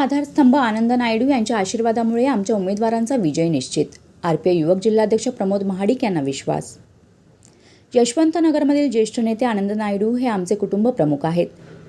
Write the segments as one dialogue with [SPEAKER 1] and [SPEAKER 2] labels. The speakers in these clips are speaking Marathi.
[SPEAKER 1] आधारस्तंभ आनंद नायडू यांच्या आशीर्वादामुळे आमच्या उमेदवारांचा विजय निश्चित. आर युवक जिल्हाध्यक्ष प्रमोद महाडिक यांना विश्वास. यशवंतनगरमधील ज्येष्ठ नेते आनंद नायडू हे आमचे कुटुंब प्रमुख आहेत.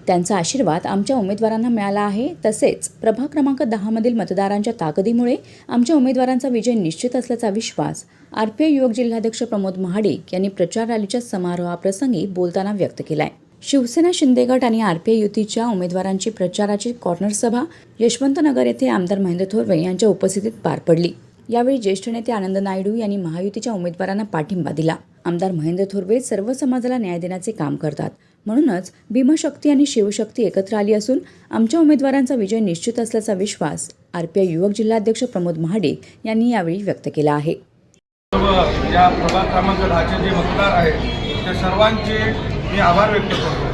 [SPEAKER 1] त्यांचा आशीर्वाद आमच्या उमेदवारांना मिळाला आहे. तसेच प्रभाग क्रमांक दहामधील मतदारांच्या ताकदीमुळे आमच्या उमेदवारांचा विजय निश्चित असल्याचा विश्वास आर युवक जिल्हाध्यक्ष प्रमोद महाडिक यांनी प्रचार रॅलीच्या समारोहाप्रसंगी बोलताना व्यक्त केला आहे शिवसेना शिंदे गट आणि आर पी आय युतीच्या उमेदवारांची प्रचाराची कॉर्नर सभा यशवंतनगर येथे आमदार महेंद्र थोरवे यांच्या उपस्थितीत पार पडली. यावेळी ज्येष्ठ नेते आनंद नायडू यांनी महायुतीच्या उमेदवारांना पाठिंबा दिला. आमदार महेंद्र थोरवे सर्व समाजाला न्याय देण्याचे काम करतात. म्हणूनच भीमशक्ती आणि शिवशक्ती एकत्र आली असून आमच्या उमेदवारांचा विजय निश्चित असल्याचा विश्वास आर पी आय युवक जिल्हाध्यक्ष प्रमोद महाडिक यांनी यावेळी व्यक्त केला आहे.
[SPEAKER 2] या प्रभाग क्रमांक दहाचे जे मतदार आहेत त्या सर्वांचे मी आभार व्यक्त करतो.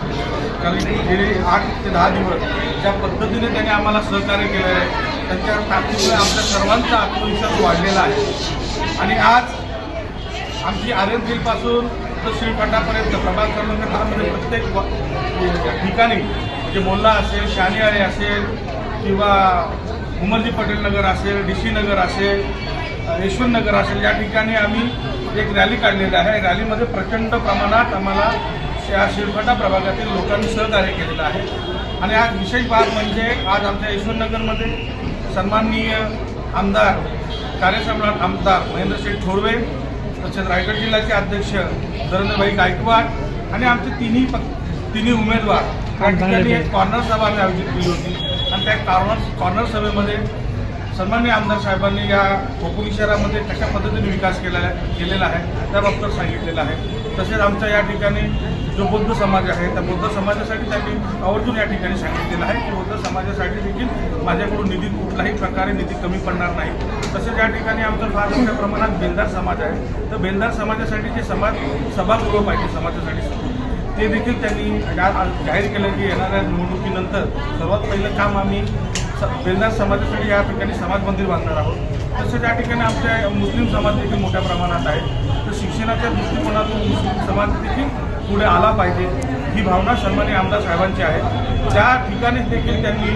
[SPEAKER 2] कारण की गेले आठ ते दहा दिवस ज्या पद्धतीने त्यांनी आम्हाला सहकार्य केलं आहे त्यांच्या ताकदीमुळे आमच्या सर्वांचा आत्मविश्वास वाढलेला आहे. आणि आज आमची आर एन तर श्रीपटापर्यंत प्रभाग क्रमांक दहामध्ये म्हणजे प्रत्येक ठिकाणी म्हणजे मोल्ला असेल शानियाळे असेल किंवा उमरजी पटेल नगर असेल डी सी नगर असेल यशवंत नगर असेल या ठिकाणी आम्ही एक रॅली काढलेली आहे. रॅलीमध्ये प्रचंड प्रमाणात आम्हाला या शिरफाटा प्रभागातील लोकांनी सहकार्य केलेलं आहे. आणि आज विशेष बाब म्हणजे आज आमच्या यशवंतनगरमध्ये सन्माननीय आमदार कार्यसम्राट आमदार महेंद्रशेठ थोरवे तसेच रायगड जिल्ह्याचे अध्यक्ष धरंद्रभाई गायकवाड आणि आमचे तिन्ही तिन्ही उमेदवार. या ठिकाणी एक कॉर्नर सभा आम्ही आयोजित केली होती. आणि त्या कॉर्नर कॉर्नर सभेमध्ये सन्मान्य आमदार साहेबांनी या कोकणी शहरामध्ये कशा पद्धतीने विकास केला केलेला आहे त्याबाबत सांगितलेलं आहे. तसेच आमच्या या ठिकाणी जो बौद्ध समाज आहे त्या बौद्ध समाजासाठी त्यांनी आवर्जून या ठिकाणी सांगितलेलं आहे की बौद्ध समाजासाठी देखील माझ्याकडून निधी कुठल्याही प्रकारे निधी कमी पडणार नाही. तसेच या ठिकाणी आमचं फार मोठ्या प्रमाणात बेलदार समाज आहे. तर बेलदार समाजासाठी जे समाज सभागृह पाहिजे समाजासाठी ते देखील त्यांनी जाहीर केलं की येणाऱ्या निवडणुकीनंतर सर्वात पहिलं काम आम्ही बेलदार समाजासाठी या ठिकाणी समाज मंदिर बांधणार आहोत. तसंच या ठिकाणी आमच्या मुस्लिम समाज देखील मोठ्या प्रमाणात आहे. तर शिक्षणाच्या दृष्टिकोनातून मुस्लिम समाज देखील पुढे आला पाहिजे ही भावना सन्मान्य आमदार साहेबांची आहे. त्या ठिकाणी देखील त्यांनी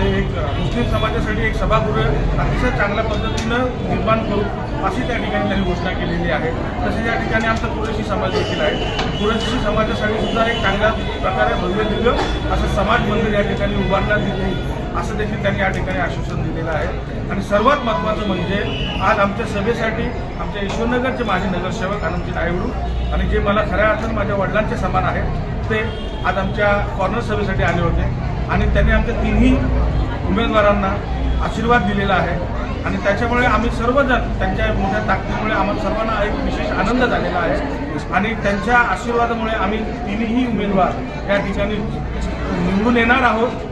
[SPEAKER 2] एक मुस्लिम समाजासाठी एक सभागृह अतिशय चांगल्या पद्धतीनं निर्माण करू अशी त्या ठिकाणी त्यांनी घोषणा केलेली आहे. तसेच या ठिकाणी आमचा कुरेशी समाज देखील आहे. कुरेशी समाजासाठी सुद्धा एक चांगल्या प्रकारे भव्य दिव्य असं समाज मंदिर या ठिकाणी उभारण्यात येईल असं देखील त्यांनी या ठिकाणी आश्वासन दिलेलं आहे. आणि सर्वात महत्त्वाचं म्हणजे आज आमच्या सभेसाठी आमच्या यशवंतनगरचे माझे नगरसेवक आनंदजी नायडू आणि जे मला खऱ्या अर्थानं माझ्या वडिलांचे समान आहेत ते आज आमच्या कॉर्नर सभेसाठी आले होते. आणि त्यांनी आमच्या तिन्ही उमेदवारांना आशीर्वाद दिलेला आहे. आणि त्याच्यामुळे आम्ही सर्वजण त्यांच्या मोठ्या ताकदीमुळे आम्हाला सर्वांना एक विशेष आनंद झालेला आहे. आणि त्यांच्या आशीर्वादामुळे आम्ही तिन्ही उमेदवार या ठिकाणी निवडून येणार आहोत.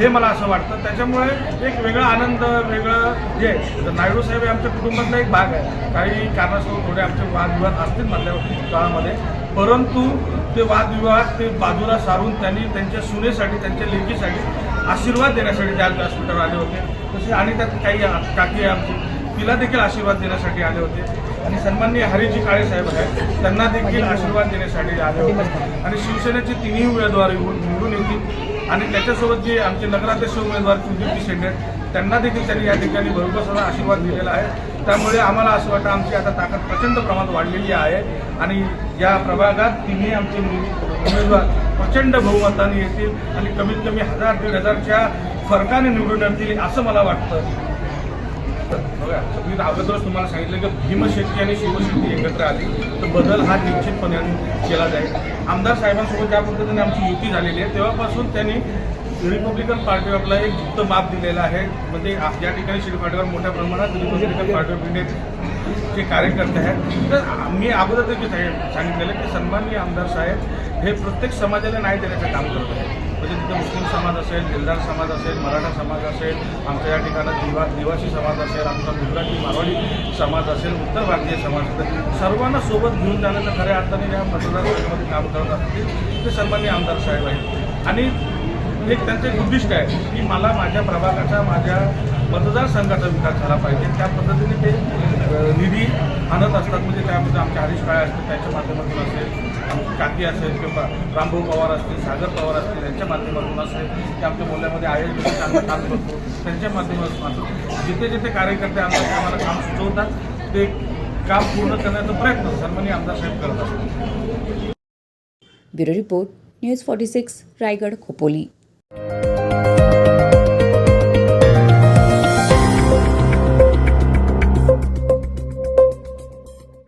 [SPEAKER 2] हे मला असं वाटतं. त्याच्यामुळे एक वेगळा आनंद वेगळं जे नायडू साहेब हे आमच्या कुटुंबातला एक भाग आहे. काही कारणास्तव थोडे आमचे वादविवाद असतील मधल्या काळामध्ये. परंतु ते वादविवाद ते बाजूला सारून त्यांनी त्यांच्या सुनेसाठी त्यांच्या लेकीसाठी आशीर्वाद देण्यासाठी त्या व्यासपीठावर आले होते. तसे आणि त्यात काही काकी आहे आमची तिला देखील आशीर्वाद देण्यासाठी आले होते. आणि सन्माननीय हरिजी काळे साहेब आहेत त्यांना देखील आशीर्वाद देण्यासाठी आले होते. आणि शिवसेनेचे तिन्ही उमेदवार येऊन निवडून येतील. आणि त्याच्यासोबत जे आमचे नगराध्यक्ष उमेदवार कुलदीपजी शेंडे त्यांना देखील त्यांनी या ठिकाणी भरपूर आशीर्वाद दिलेला आहे. त्यामुळे आम्हाला असं वाटतं आमची आता ताकद प्रचंड प्रमाणात वाढलेली आहे. आणि या प्रभागात तिन्ही आमचे उमेदवार प्रचंड बहुमताने येतील आणि कमीत कमी हजार दीड हजारच्या फरकाने निवडून येतील असं मला वाटतं. बघा मी अगोदरच तुम्हाला सांगितलं की भीमशक्ती आणि शिवशक्ती एकत्र आली. तर बदल हा निश्चितपणे केला जाईल. आमदार साहेबांसोबत ज्या पद्धतीने आमची युती झालेली आहे तेव्हापासून त्यांनी रिपब्लिकन पार्टी ऑफला एक गुप्त माप दिलेला आहे. म्हणजे या ठिकाणी शिरपाटीवर मोठ्या प्रमाणात रिपब्लिकन पार्टी ऑफ इंडिया कार्यकर्ते आहेत तर मी अगोदर देखील सांगित- सांगितलेलं की सन्माननीय आमदार साहेब हे प्रत्येक समाजाला न्याय देण्याचं काम करत आहेत. म्हणजे तिथे मुस्लिम समाज असेल दिलदार समाज असेल मराठा समाज असेल आमच्या या ठिकाणात दिवा दिवासी समाज असेल आमचा गुजराती मारवाडी समाज असेल उत्तर भारतीय समाज असेल सर्वांना सोबत घेऊन जाण्याचं खऱ्या अर्थाने या मतदारसंघामध्ये काम करत असतील ते सन्मान्य आमदार साहेब आहेत. आणि एक त्यांचं एक उद्दिष्ट आहे की मला माझ्या प्रभागाचा माझ्या मतदारसंघाचा विकास झाला पाहिजे. त्या पद्धतीने ते निधी आणत असतात. म्हणजे त्यामध्ये आमचे हरीश काळे असतात त्याच्या माध्यमातून असेल. काकी असेल किंवा रामभाऊ पवार असतील सागर पवार असतील यांच्या माध्यमातून असेल की आमच्या बोलण्यामध्ये आय एस बी काम करतो. त्यांच्या माध्यमातून जिथे जिथे कार्यकर्ते आमच्या आम्हाला काम सुचवतात ते काम पूर्ण करण्याचा प्रयत्न सन्मानी आमदार साहेब करत असतात.
[SPEAKER 1] Bureau report news forty six Raigad Khopoli.